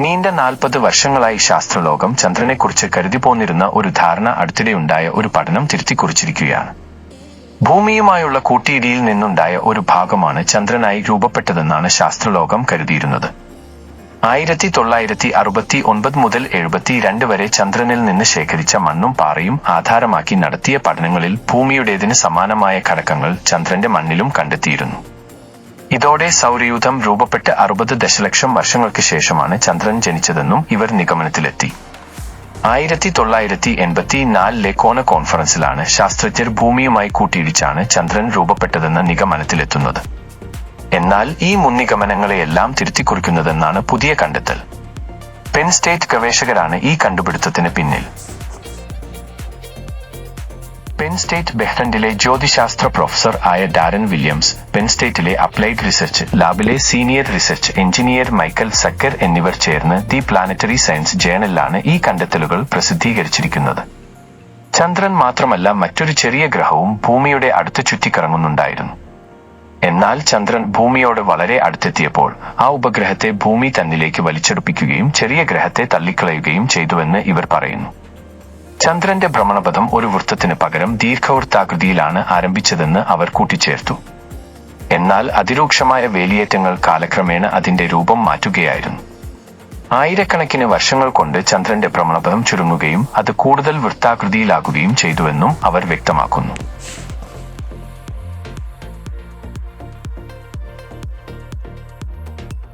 നീണ്ട നാൽപ്പത് വർഷങ്ങളായി ശാസ്ത്രലോകം ചന്ദ്രനെക്കുറിച്ച് കരുതിപ്പോന്നിരുന്ന ഒരു ധാരണ അടുത്തിടെയുണ്ടായ ഒരു പഠനം തിരുത്തിക്കുറിച്ചിരിക്കുകയാണ്. ഭൂമിയുമായുള്ള കൂട്ടിയിടിയിൽ നിന്നുണ്ടായ ഒരു ഭാഗമാണ് ചന്ദ്രനായി രൂപപ്പെട്ടതെന്നാണ് ശാസ്ത്രലോകം കരുതിയിരുന്നത്. ആയിരത്തി തൊള്ളായിരത്തി അറുപത്തി ഒൻപത് മുതൽ എഴുപത്തി രണ്ട് വരെ ചന്ദ്രനിൽ നിന്ന് ശേഖരിച്ച മണ്ണും പാറയും ആധാരമാക്കി നടത്തിയ പഠനങ്ങളിൽ ഭൂമിയുടേതിന് സമാനമായ ഘടകങ്ങൾ ചന്ദ്രന്റെ മണ്ണിലും കണ്ടെത്തിയിരുന്നു. ഇതോടെ സൗരയൂഥം രൂപപ്പെട്ട് അറുപത് ദശലക്ഷം വർഷങ്ങൾക്ക് ശേഷമാണ് ചന്ദ്രൻ ജനിച്ചതെന്നും ഇവർ നിഗമനത്തിലെത്തി. ആയിരത്തി തൊള്ളായിരത്തി എൺപത്തി നാലിലെ കോന കോൺഫറൻസിലാണ് ശാസ്ത്രജ്ഞർ ഭൂമിയുമായി കൂട്ടിയിടിച്ചാണ് ചന്ദ്രൻ രൂപപ്പെട്ടതെന്ന നിഗമനത്തിലെത്തുന്നത്. എന്നാൽ ഈ മുൻനിഗമനങ്ങളെയെല്ലാം തിരുത്തിക്കുറിക്കുന്നതെന്നാണ് പുതിയ കണ്ടെത്തൽ. പെൻ സ്റ്റേറ്റ് ഗവേഷകരാണ് ഈ കണ്ടുപിടുത്തത്തിന് പിന്നിൽ. സ്റ്റേറ്റ് ബെഹ്റൻഡിലെ ജ്യോതിശാസ്ത്ര പ്രൊഫസർ ആയ ഡാരൻ വില്യംസ് പെൻ സ്റ്റേറ്റിലെ applied research ലാബിലെ senior research engineer Michael Zucker എന്നിവർ ചേർന്ന് ദി പ്ലാനറ്ററി സയൻസ് ജേണലിലാണ് ഈ കണ്ടെത്തലുകൾ പ്രസിദ്ധീകരിച്ചിരിക്കുന്നത്. ചന്ദ്രൻ മാത്രമല്ല മറ്റൊരു ചെറിയ ഗ്രഹവും ഭൂമിയുടെ അടുത്ത് ചുറ്റിക്കറങ്ങുന്നുണ്ടായിരുന്നു. എന്നാൽ ചന്ദ്രൻ ഭൂമിയോട് വളരെ അടുത്തെത്തിയപ്പോൾ ആ ഉപഗ്രഹത്തെ ഭൂമി തന്നിലേക്ക് വലിച്ചെടുപ്പിക്കുകയും ചെറിയ ഗ്രഹത്തെ തള്ളിക്കളയുകയും ചെയ്തുവെന്ന് ഇവർ പറയുന്നു. ചന്ദ്രന്റെ ഭ്രമണപഥം ഒരു വൃത്തത്തിന് പകരം ദീർഘവൃത്താകൃതിയിലാണ് ആരംഭിച്ചതെന്ന് അവർ കൂട്ടിച്ചേർത്തു. എന്നാൽ അതിരൂക്ഷമായ വേലിയേറ്റങ്ങൾ കാലക്രമേണ അതിന്റെ രൂപം മാറ്റുകയായിരുന്നു. ആയിരക്കണക്കിന് വർഷങ്ങൾ കൊണ്ട് ചന്ദ്രന്റെ ഭ്രമണപഥം ചുരുങ്ങുകയും അത് കൂടുതൽ വൃത്താകൃതിയിലാകുകയും ചെയ്തുവെന്നും അവർ വ്യക്തമാക്കുന്നു.